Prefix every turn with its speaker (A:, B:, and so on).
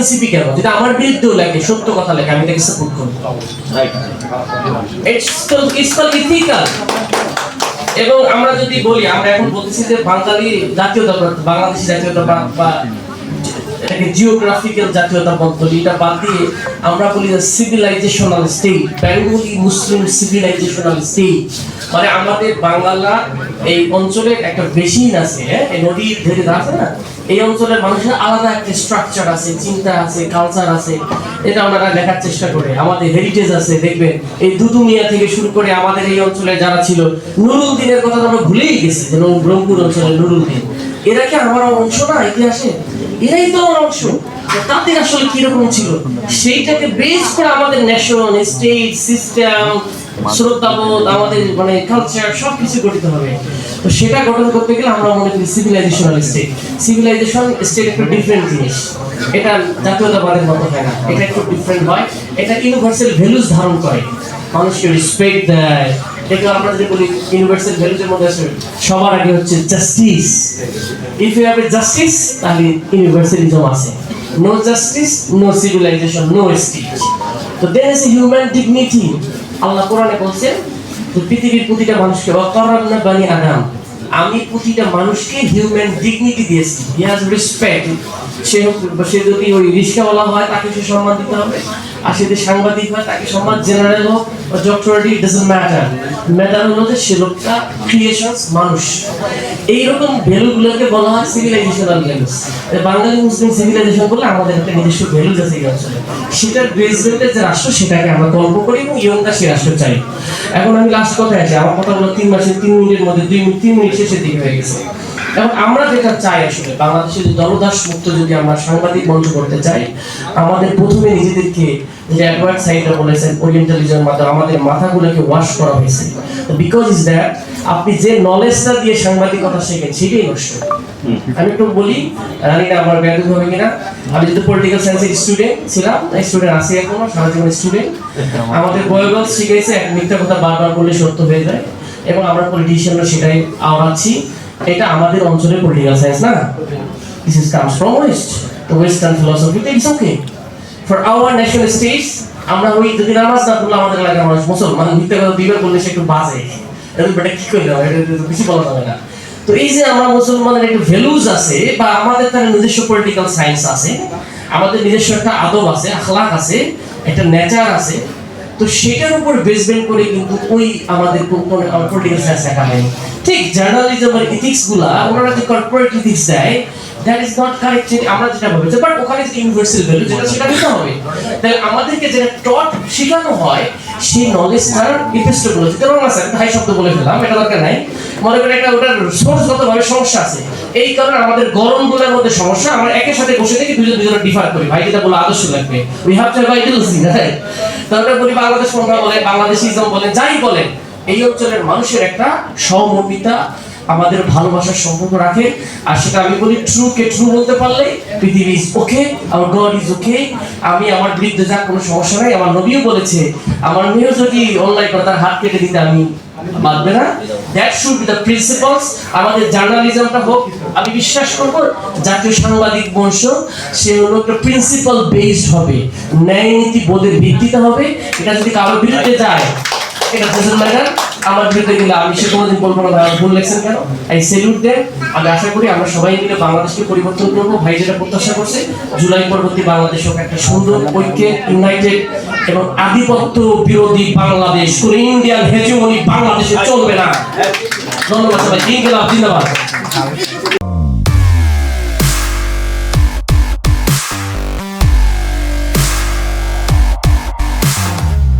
A: NCP কেন? যদি আমার বিরুদ্ধেও লেখে সত্য কথা লেখে আমি তাকে সাপোর্ট করব। এবং আমরা যদি বলি আমরা এখন বলতেছি যে বাঙালি জাতীয়তাবাদ বাংলাদেশি জাতীয়তা বা এটাকে জিওগ্রাফিক্যাল জাতীয়তাবাদ বলি এটা বাদ দিয়ে আমরা বলি civilizational state Bengali Muslim civilizational state মানে আমাদের বাঙালা এই অঞ্চলে একটা বেশিন আছে হ্যাঁ? এই নদীর ধীরে আছে না? এই অঞ্চলের মানুষের আলাদা একটা স্ট্রাকচার আছে, চিন্তা আছে কালচার আছে। এটা ওনারা লেখার চেষ্টা করে। আমাদের হেরিটেজ আছে, দেখবেন। এই দুদুমিয়া থেকে শুরু করে আমাদের এই অঞ্চলে যারা ছিল, নুরুল দিনের কথা আমরা ভুলেই গেছি যে ব্রহ্মপুর অঞ্চলের নুরুল দিন। এরা কি আমার অংশ না ইতিহাসে? এরাই তো আমার অংশ। তাদের আসলে কীরকম ছিল? সেইটাকে বেস করে আমাদের ন্যাশন স্টেট সিস্টেম শ্রদ্ধাবোধ, আমাদের মানে কালচার গঠিত হবে। তো সেটা গঠন করতে গেলে আমরা মনে করি সিভিলাইজেশনাল স্টেট সিভিলাইজেশন স্টেট একটা ডিফারেন্ট জিনিস। এটা জাতীয়তাবাদের মতো হয় না। এটা একটু ডিফারেন্ট হয়। এটা ইউনিভার্সাল ভ্যালুস ধারণ করে। মানুষকে রেসপেক্ট দেয়। আমরা বলি ইউনিভার্সাল ভ্যালুজের মধ্যে সবার আগে হচ্ছে justice if you have a justice তাহলে ইউনিভার্সালিজম আছে। No justice no civilization no state তো then is human dignity Allah কোরআনে বলছেন পৃথিবীর প্রতিটা মানুষকে অকরণ বানি আদম। আমি প্রতিটা মানুষকে হিউম্যান ডিগনিটি দিয়েছি। হি হ্যাজ রেসপেক্ট সে সে যদি ওই রিক্সাওয়ালা হয়, তাকে সে সম্মান দিতে হবে। আর সে যদি সাংবাদিক হয়, তাকে সম্মান জেনারেল হোক বা ডক্টরালি ডাজন্ট ম্যাটার ম্যাটার হলো যে সে লোকটা ক্রিয়েশনস মানুষ। এইরকম ভ্যালুগুলোকে বলা হয় সিভিলাইজেশনাল ভ্যালুস বাঙালি মুসলিম সিভিলাইজেশন বলে আমাদের একটা নিজস্ব ভ্যালুজ আছে এই অঞ্চলে। সেটার বেসমেন্টে যে রাষ্ট্র, সেটাকে আমরা গল্প করি এবং ইয়ংটা সে রাষ্ট্র চাই। এখন আমি লাস্ট কথায় আছি। আমার কথা কথাগুলো তিন মাসের তিন মিনিটের মধ্যে, দুই, তিন মিনিট শেষের দিকে হয়ে গেছে। এখন আমরা যেটা চাই আসলে বাংলাদেশে যদি দলদাস মুক্ত যদি আমরা সাংবাদিক মঞ্চ করতে চাই, আমাদের প্রথমে নিজেদেরকে বলেছেন ওরিয়েন্টালিজমের মাধ্যমে, আমাদের মাথাগুলোকে ওয়াশ করা হয়েছে। বিকজ ইজ দ্যাট আপনি যে নলেজটা দিয়ে সাংবাদিকতা শেখেন, সেটাই নষ্ট। আমি একটু বলি জানি না আমার ব্যাধ হবে কিনা? আমি যেহেতু পলিটিক্যাল সায়েন্সের স্টুডেন্ট ছিলাম স্টুডেন্ট আছি এখনও, সারা স্টুডেন্ট আমাদের বয়বল শিখেছে এক মিথ্যা কথা বারবার বলে সত্য হয়ে যায়। এবং আমরা পলিটিশিয়ানরা সেটাই আওড়াচ্ছি। এটা আমাদের অঞ্চলের পলিটিক্যাল সায়েন্স না। This is comes from west তো western philosophy it's okay for our national states আমরা ওই যদি নামাজ না পড়লে আমাদের এলাকার মানুষ মুসলমান মিথ্যা কথা দুইবার বললে সে একটু বাজে। এরকম বেটা কি করলে হবে এটা কিছু বলা যাবে না। তো এই যে আমরা মুসলমানের একটা ভ্যালুজ আছে, বা আমাদের তার নিজস্ব পলিটিক্যাল সায়েন্স আছে, আমাদের নিজস্ব একটা আদব আছে আখলাক আছে, একটা নেচার আছে তো সেটার উপর বেসমেন্ট করে কিন্তু ওই আমাদের পলিটিক্যাল সায়েন্স হয় ঠিক জার্নালিজম আর ইথিক্সগুলা, ওনারা যে কর্পোরেট ইথিক্স দেয় দ্যাট ইজ নট কারেক্ট আমরা যেটা ভাবছি বাট ওখানে যে ইউনিভার্সাল ভ্যালু যেটা সেটা নিতে হবে। তাহলে আমাদেরকে যেটা টট শেখানো হয় সেই নলেজটার ইফেস্টগুলো যেটা রং আছে ভাই শব্দ বলে ফেললাম, এটা দরকার নাই। মনে করেন একটা ওটার সোর্সগতভাবে সমস্যা আছে। এই কারণে আমাদের গরমগুলার মধ্যে সমস্যা, আমরা একের সাথে বসে থেকে দুজন দুজনের ডিফার করি। ভাই, যেটা বলে আদর্শ লাগবে। We have to have ideals right তারপরে বলি বাংলাদেশ পন্থা বলে, বাংলাদেশিজম বলে, যাই বলে এই অঞ্চলের মানুষের একটা সহমর্মিতা আমাদের ভালোবাসার সম্পর্ক রাখে। আর সেটা আমি বলি ট্রু কে ট্রু বলতে পারলে পৃথিবী ইজ ওকে আমার গড ইজ ওকে আমি আমার বিরুদ্ধে যা কোনো সমস্যা নাই, আমার নবীও বলেছে, আমার মেয়েও যদি অনলাইন করে তার হাত কেটে দিতে আমি বাঁধবে না। That should be the principles আমাদের জার্নালিজমটা হোক, আমি বিশ্বাস করব, জাতীয় সাংবাদিক বংশ, সে হলো একটা প্রিন্সিপাল বেসড হবে। ন্যায় নীতি বোধের ভিত্তিতে হবে। এটা যদি কারোর বিরুদ্ধে যায়, এটা ডাজন্ট ম্যাটার আমার বিরুদ্ধে কিন্তু আমি সে কোনোদিন বলব না, ভাই, ভুল লেখছেন কেন? আই সেলুট দেন। আমি আশা করি আমরা সবাই মিলে বাংলাদেশকে পরিবর্তন করব। ভাই যেটা প্রত্যাশা করছে, জুলাই পরবর্তী বাংলাদেশ হোক একটা সুন্দর, ঐক্যে ইউনাইটেড এবং আধিপত্য বিরোধী বাংলাদেশ। কোন ইন্ডিয়ান হেজিমনি বাংলাদেশে চলবে না। ধন্যবাদ সবাই জিন্দাবাদ জিন্দাবাদ।